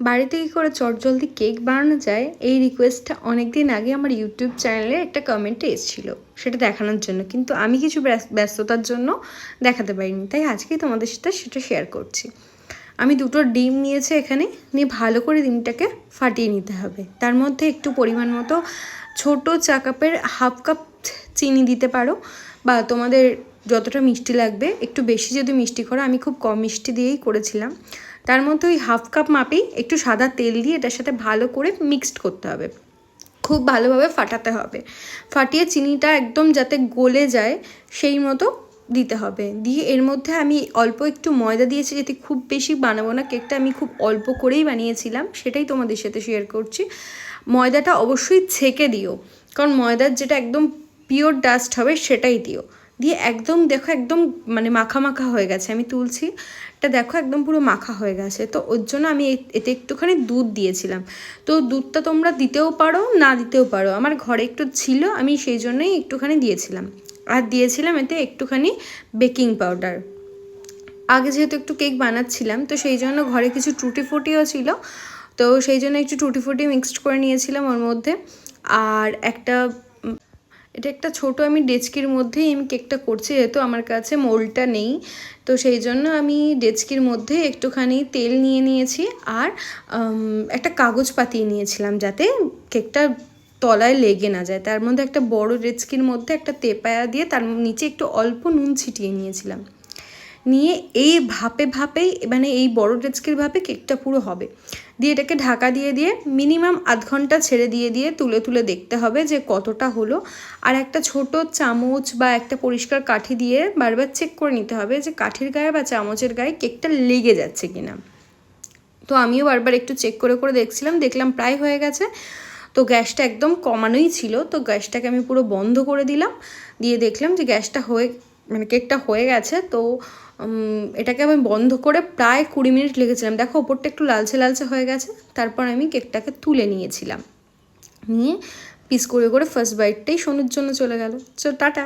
বাড়িতে কী করে চটজলদি কেক বানানো যায়? এই রিকোয়েস্টটা অনেক দিন আগে আমার ইউটিউব চ্যানেলে একটা কমেন্টে এসেছিল। সেটা দেখানোর জন্য। কিন্তু আমি কিছু ব্যস- ব্যস্ততার জন্য দেখাতে পারিনি। তাই আজকেই তোমাদের সাথে সেটা শেয়ার করছি। আমি দুটো ডিম নিয়েছি এখানে। নিয়ে ভালো করে ডিমটাকে ফাটিয়ে নিতে হবে। তার মধ্যে একটু পরিমাণ মতো ছোটো চা কাপের হাফ কাপ চিনি দিতে পারো। বা তোমাদের যতটা মিষ্টি লাগবে, একটু বেশি যদি মিষ্টি করো, আমি খুব কম মিষ্টি দিয়েই করেছিলাম। তার মধ্যে ওই হাফ কাপ মাপেই একটু সাদা তেল দিয়ে এটার সাথে ভালো করে মিক্সড করতে হবে। খুব ভালোভাবে ফাটাতে হবে। ফাটিয়ে চিনিটা একদম যাতে গলে যায়, সেই মতো দিতে হবে। দিয়ে এর মধ্যে আমি অল্প একটু ময়দা দিয়েছি, যেতে খুব বেশি বানাবো না। কেকটা আমি খুব অল্প করেই বানিয়েছিলাম, সেটাই তোমাদের সাথে শেয়ার করছি। ময়দাটা অবশ্যই ছেঁকে দিও, কারণ ময়দার যেটা একদম পিওর ডাস্ট হবে, সেটাই দিও। দিয়ে একদম দেখো একদম মানে মাখা মাখা হয়ে গেছে, আমি তুলছি। এটা দেখো একদম পুরো মাখা হয়ে গেছে। তো ওর জন্য আমি এতে একটুখানি দুধ দিয়েছিলাম। তো দুধটা তোমরা দিতেও পারো, না দিতেও পারো। আমার ঘরে একটু ছিল, আমি সেই জন্যই একটুখানি দিয়েছিলাম। আর দিয়েছিলাম এতে একটুখানি বেকিং পাউডার। আগে যেহেতু একটু কেক বানাচ্ছিলাম, তো সেই জন্য ঘরে কিছু টুটি ফুটিও ছিল। তো সেই জন্য একটু টুটি ফুটি মিক্সড করে নিয়েছিলাম ওর মধ্যে। আর একটা এটা একটা ছোট আমি ডেচকির মধ্যেই আমি কেকটা করছি, যেহেতু আমার কাছে মোলটা নেই। তো সেই জন্য আমি ডেচকির মধ্যে একটুখানি তেল নিয়ে নিয়েছি আর একটা কাগজ পাতিয়ে নিয়েছিলাম যাতে কেকটা তলায় লেগে না যায়। তার মধ্যে একটা বড় ডেচকির মধ্যে একটা তেপায়া দিয়ে তার নিচে একটু অল্প নুন ছিটিয়ে নিয়েছিলাম। নিয়ে এই ভাপে ভাপেই মানে এই বড় ডেচকির ভাপে কেকটা পুরো হবে। দিয়ে এটাকে ঢাকা দিয়ে দিয়ে মিনিমাম আধ ঘণ্টা ছেড়ে দিয়ে দিয়ে তুলে তুলে দেখতে হবে যে কতটা হলো। আর একটা ছোট চামচ বা একটা পরিষ্কার কাঠি দিয়ে বারবার চেক করে নিতে হবে যে কাঠির গায়ে বা চামচের গায়ে কেকটা লেগে যাচ্ছে কিনা। তো আমিও বারবার একটু চেক করে করে দেখছিলাম, দেখলাম প্রায় হয়ে গেছে। তো গ্যাসটা একদম কমানোই ছিল, তো গ্যাসটাকে আমি পুরো বন্ধ করে দিলাম। দিয়ে দেখলাম যে গ্যাসটা হয়ে মানে কেকটা হয়ে গেছে, তো এটাকে আমি বন্ধ করে প্রায় কুড়ি মিনিট লেগেছিলাম দেখো, ওপরটা একটু লালচে লালচে হয়ে গেছে, তারপর আমি কেকটাকে তুলে নিয়েছিলাম। নিয়ে পিস করে করে ফার্স্ট বাইটটাই সোনুর জন্য চলে গেল। চো টাটা!